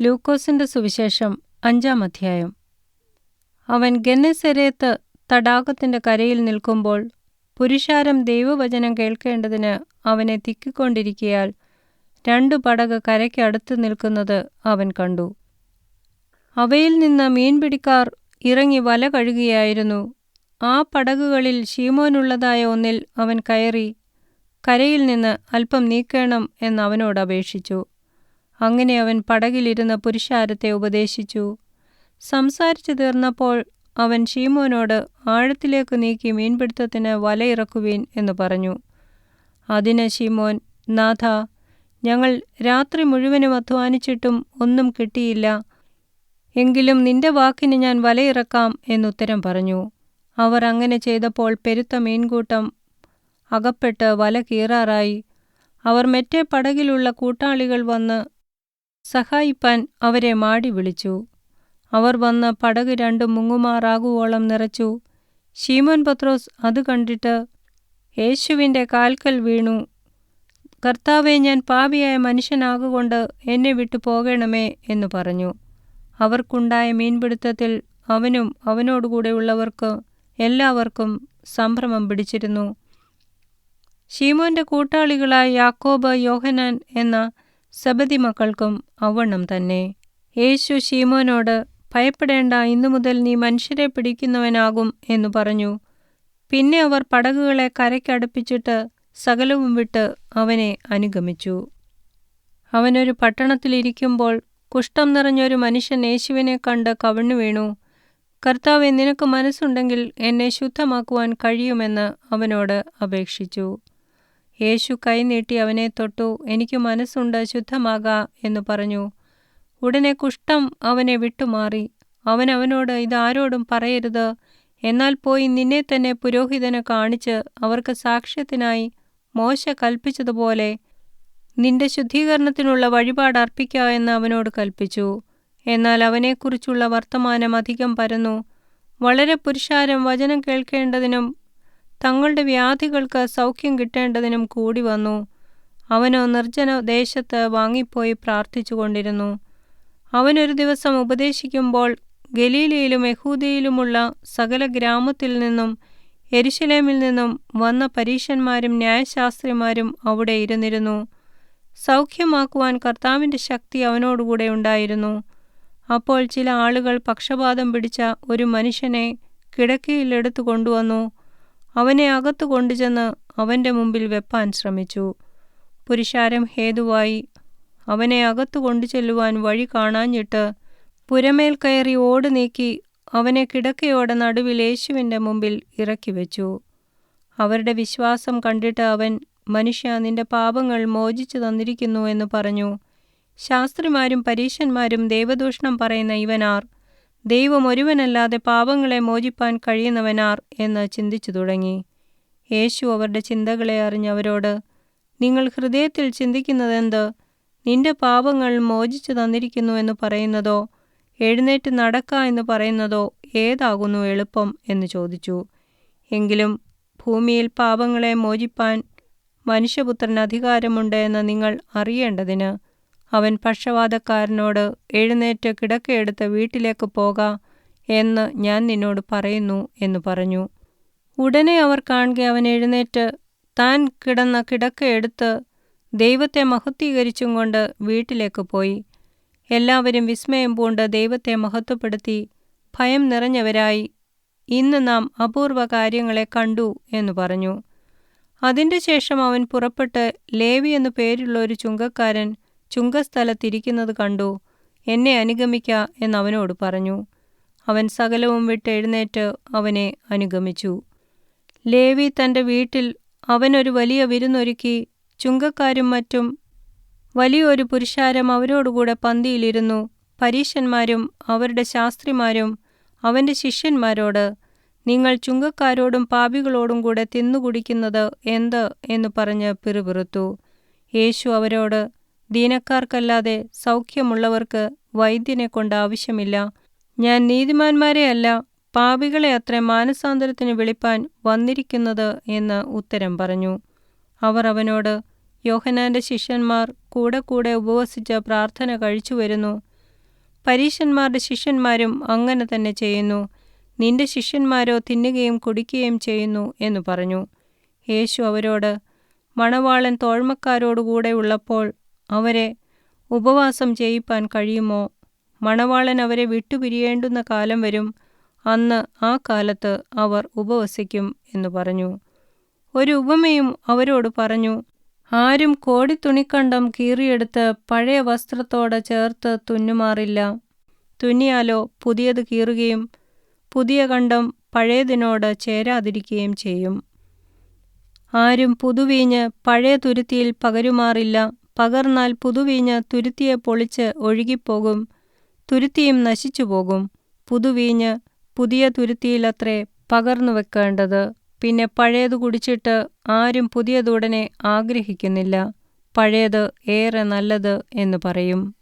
ലൂക്കോസിന്റെ സുവിശേഷം അഞ്ചാം അധ്യായം. അവൻ ഗന്നസരേത്ത് തടാകത്തിന്റെ കരയിൽ നിൽക്കുമ്പോൾ പുരുഷാരം ദൈവവചനം കേൾക്കേണ്ടതിന് അവനെ തിക്കിക്കൊണ്ടിരിക്കയാൽ രണ്ടു പടക് കരയ്ക്കടുത്ത് നിൽക്കുന്നത് അവൻ കണ്ടു. അവയിൽ നിന്ന് മീൻപിടിക്കാർ ഇറങ്ങി വല കഴുകുകയായിരുന്നു ആ പടകുകളിൽ ഷീമോനുള്ളതായ ഒന്നിൽ അവൻ കയറി കരയിൽ നിന്ന് അല്പം നീക്കേണം എന്ന് അവനോട് അപേക്ഷിച്ചു. അങ്ങനെ അവൻ പടകിലിരുന്ന പുരുഷാരത്തെ ഉപദേശിച്ചു. സംസാരിച്ചു തീർന്നപ്പോൾ അവൻ ഷീമോനോട് ആഴത്തിലേക്ക് നീക്കി മീൻപിടുത്തത്തിന് വലയിറക്കുവീൻ എന്ന് പറഞ്ഞു. അതിന് ഷീമോൻ നാഥ ഞങ്ങൾ രാത്രി മുഴുവനും അധ്വാനിച്ചിട്ടും ഒന്നും കിട്ടിയില്ല. എങ്കിലും നിന്റെ വാക്കിന് ഞാൻ വലയിറക്കാം എന്നുത്തരം പറഞ്ഞു. അവർ അങ്ങനെ ചെയ്തപ്പോൾ പെരുത്ത മീൻകൂട്ടം അകപ്പെട്ട് വല കീറാറായി. അവർ മറ്റേ പടകിലുള്ള കൂട്ടാളികൾ വന്ന് സഹായിപ്പാൻ അവരെ മാടി വിളിച്ചു. അവർ വന്ന് പടക് രണ്ടും മുങ്ങുമാറാകുവോളം നിറച്ചു. ശീമോൻ പത്രോസ് അത് കണ്ടിട്ട് യേശുവിന്റെ കാൽക്കൽ വീണു. കർത്താവെ ഞാൻ പാപിയായ മനുഷ്യനാകുകൊണ്ട് എന്നെ വിട്ടു പോകണമേ എന്ന് പറഞ്ഞു. അവർക്കുണ്ടായ മീൻപിടുത്തത്തിൽ അവനും അവനോടുകൂടെയുള്ളവർക്ക് എല്ലാവർക്കും സംഭ്രമം പിടിച്ചിരുന്നു. ഷീമോന്റെ കൂട്ടാളികളായ യാക്കോബ് യോഹനാൻ എന്ന സബതി മക്കൾക്കും ഔവണ്ണം തന്നെ. യേശു ഷീമോനോട് ഭയപ്പെടേണ്ട ഇന്നു മുതൽ നീ മനുഷ്യരെ പിടിക്കുന്നവനാകും എന്നു പറഞ്ഞു. പിന്നെ അവർ പടകുകളെ കരയ്ക്കടുപ്പിച്ചിട്ട് സകലവും വിട്ട് അവനെ അനുഗമിച്ചു. അവനൊരു പട്ടണത്തിലിരിക്കുമ്പോൾ കുഷ്ഠം നിറഞ്ഞൊരു മനുഷ്യൻ യേശുവിനെ കണ്ട് കവിണ്ണു വീണു. കർത്താവെ നിനക്ക് മനസ്സുണ്ടെങ്കിൽ എന്നെ ശുദ്ധമാക്കുവാൻ കഴിയുമെന്ന് അവനോട് അപേക്ഷിച്ചു. യേശു കൈനീട്ടി അവനെ തൊട്ടു എനിക്ക് മനസ്സുണ്ട് ശുദ്ധമാകാ എന്ന് പറഞ്ഞു. ഉടനെ കുഷ്ഠം അവനെ വിട്ടുമാറി. അവൻ അവനോട് ഇതാരോടും പറയരുത്. എന്നാൽ പോയി നിന്നെ തന്നെ പുരോഹിതനെ കാണിച്ച് അവർക്ക് സാക്ഷ്യത്തിനായി മോശ കൽപ്പിച്ചതുപോലെ നിന്റെ ശുദ്ധീകരണത്തിനുള്ള വഴിപാട് അർപ്പിക്ക എന്ന് അവനോട് കൽപ്പിച്ചു. എന്നാൽ അവനെക്കുറിച്ചുള്ള വർത്തമാനം അധികം പരന്നു. വളരെ പുരുഷാരം വചനം കേൾക്കേണ്ടതിനും തങ്ങളുടെ വ്യാധികൾക്ക് സൗഖ്യം കിട്ടേണ്ടതിനും കൂടി വന്നു. അവനോ നിർജന ദേശത്ത് വാങ്ങിപ്പോയി പ്രാർത്ഥിച്ചുകൊണ്ടിരുന്നു. അവനൊരു ദിവസം ഉപദേശിക്കുമ്പോൾ ഗലീലയിലും യഹൂദയിലുമുള്ള സകല ഗ്രാമത്തിൽ നിന്നും എരിശലേമിൽ നിന്നും വന്ന പരീശന്മാരും ന്യായശാസ്ത്രിമാരും അവിടെ ഇരുന്നിരുന്നു. സൗഖ്യമാക്കുവാൻ കർത്താവിന്റെ ശക്തി അവനോടുകൂടെ ഉണ്ടായിരുന്നു. അപ്പോൾ ചില ആളുകൾ പക്ഷപാതം പിടിച്ച ഒരു മനുഷ്യനെ കിടക്കയിലെടുത്തു കൊണ്ടുവന്നു അവനെ അകത്തു കൊണ്ടുചെന്ന് അവന്റെ മുമ്പിൽ വെപ്പാൻ ശ്രമിച്ചു. പുരുഷാരം ഹേതുവായി അവനെ അകത്തു കൊണ്ടുചെല്ലുവാൻ വഴി കാണാഞ്ഞിട്ട് പുരമേൽ കയറി ഓട് നീക്കി അവനെ കിടക്കയോടെ നടുവിൽ യേശുവിന്റെ മുമ്പിൽ ഇറക്കി വെച്ചു. അവരുടെ വിശ്വാസം കണ്ടിട്ട് അവൻ മനുഷ്യ നിന്റെ പാപങ്ങൾ മോചിച്ചു തന്നിരിക്കുന്നു എന്ന് പറഞ്ഞു. ശാസ്ത്രിമാരും പരീശന്മാരും ദേവദൂഷണം പറയുന്ന ഇവനാർ ദൈവം ഒരുവനല്ലാതെ പാപങ്ങളെ മോചിപ്പാൻ കഴിയുന്നവനാർ എന്ന് ചിന്തിച്ചു തുടങ്ങി. യേശു അവരുടെ ചിന്തകളെ അറിഞ്ഞവരോട് നിങ്ങൾ ഹൃദയത്തിൽ ചിന്തിക്കുന്നതെന്ത്? നിന്റെ പാപങ്ങൾ മോചിച്ചു തന്നിരിക്കുന്നു എന്ന് പറയുന്നതോ എഴുന്നേറ്റ് നടക്ക എന്ന് പറയുന്നതോ ഏതാകുന്നു എളുപ്പം? എന്ന് ചോദിച്ചു. എങ്കിലും ഭൂമിയിൽ പാപങ്ങളെ മോചിപ്പാൻ മനുഷ്യപുത്രന് അധികാരമുണ്ട് എന്ന് നിങ്ങൾ അറിയേണ്ടതിന് അവൻ പക്ഷവാതക്കാരനോട് എഴുന്നേറ്റ് കിടക്കയെടുത്ത് വീട്ടിലേക്ക് പോക എന്ന് ഞാൻ നിന്നോട് പറയുന്നു എന്ന് പറഞ്ഞു. ഉടനെ അവർ കാണുക അവൻ എഴുന്നേറ്റ് താൻ കിടന്ന കിടക്കയെടുത്ത് ദൈവത്തെ മഹത്വീകരിച്ചും കൊണ്ട് വീട്ടിലേക്ക് പോയി. എല്ലാവരും വിസ്മയം പൂണ്ട് ദൈവത്തെ മഹത്വപ്പെടുത്തി. ഭയം നിറഞ്ഞവരായി. ഇന്ന് നാം അപൂർവ കാര്യങ്ങളെ കണ്ടു എന്ന് പറഞ്ഞു. അതിന്റെ ശേഷം അവൻ പുറപ്പെട്ട് ലേവി എന്നു പേരുള്ള ഒരു ചുങ്കക്കാരൻ ചുങ്കസ്ഥലത്തിരിക്കുന്നത് കണ്ടു. എന്നെ അനുഗമിക്ക എന്നവനോട് പറഞ്ഞു. അവൻ സകലവും വിട്ട് എഴുന്നേറ്റ് അവനെ അനുഗമിച്ചു. ലേവി തന്റെ വീട്ടിൽ അവനൊരു വലിയ വിരുന്നൊരുക്കി ചുങ്കക്കാരും മറ്റും വലിയൊരു പുരുഷാരം അവരോടുകൂടെ പന്തിയിലിരുന്നു. പരീശന്മാരും അവരുടെ ശാസ്ത്രിമാരും അവന്റെ ശിഷ്യന്മാരോട് നിങ്ങൾ ചുങ്കക്കാരോടും പാപികളോടും കൂടെ തിന്നുകുടിക്കുന്നത് എന്ത്? എന്ന് പറഞ്ഞ് പിറുപിറുത്തു. യേശു അവരോട് ദീനക്കാർക്കല്ലാതെ സൗഖ്യമുള്ളവർക്ക് വൈദ്യനെ കൊണ്ട് ആവശ്യമില്ല. ഞാൻ നീതിമാന്മാരെ അല്ല പാപികളെ അത്ര മാനസാന്തരത്തിന് വിളിപ്പാൻ വന്നിരിക്കുന്നത് എന്ന് ഉത്തരം പറഞ്ഞു. അവർ അവനോട് യോഹനാന്റെ ശിഷ്യന്മാർ കൂടെ കൂടെ ഉപവസിച്ച് പ്രാർത്ഥന കഴിച്ചു വരുന്നു. പരീശന്മാരുടെ ശിഷ്യന്മാരും അങ്ങനെ തന്നെ ചെയ്യുന്നു. നിന്റെ ശിഷ്യന്മാരോ തിന്നുകയും കുടിക്കുകയും ചെയ്യുന്നു എന്നു പറഞ്ഞു. യേശു അവരോട് മണവാളൻ തോഴ്മക്കാരോടുകൂടെ ഉള്ളപ്പോൾ അവരെ ഉപവാസം ചെയ്യിപ്പാൻ കഴിയുമോ? മണവാളൻ അവരെ വിട്ടുപിരിയേണ്ടുന്ന കാലം വരും. അന്ന് ആ കാലത്ത് അവർ ഉപവസിക്കും എന്ന് പറഞ്ഞു. ഒരു ഉപമയും അവരോട് പറഞ്ഞു ആരും കോടിത്തുണിക്കണ്ടം കീറിയെടുത്ത് പഴയ വസ്ത്രത്തോട് ചേർത്ത് തുന്നുമാറില്ല. തുന്നിയാലോ പുതിയത് കീറുകയും പുതിയ കണ്ടം പഴയതിനോട് ചേരാതിരിക്കുകയും ചെയ്യും. ആരും പുതുവീഞ്ഞ് പഴയ തുരുത്തിയിൽ പകരുമാറില്ല. പകർന്നാൽ പുതുവീഞ്ഞ് തുരുത്തിയെ പൊളിച്ച് ഒഴുകിപ്പോകും. തുരുത്തിയും നശിച്ചുപോകും. പുതുവീഞ്ഞ് പുതിയ തുരുത്തിയിലത്രേ പകർന്നു വെക്കേണ്ടത്. പിന്നെ പഴയത് കുടിച്ചിട്ട് ആരും പുതിയതുടനെ ആഗ്രഹിക്കുന്നില്ല. പഴയത് ഏറെ നല്ലത് എന്ന് പറയും.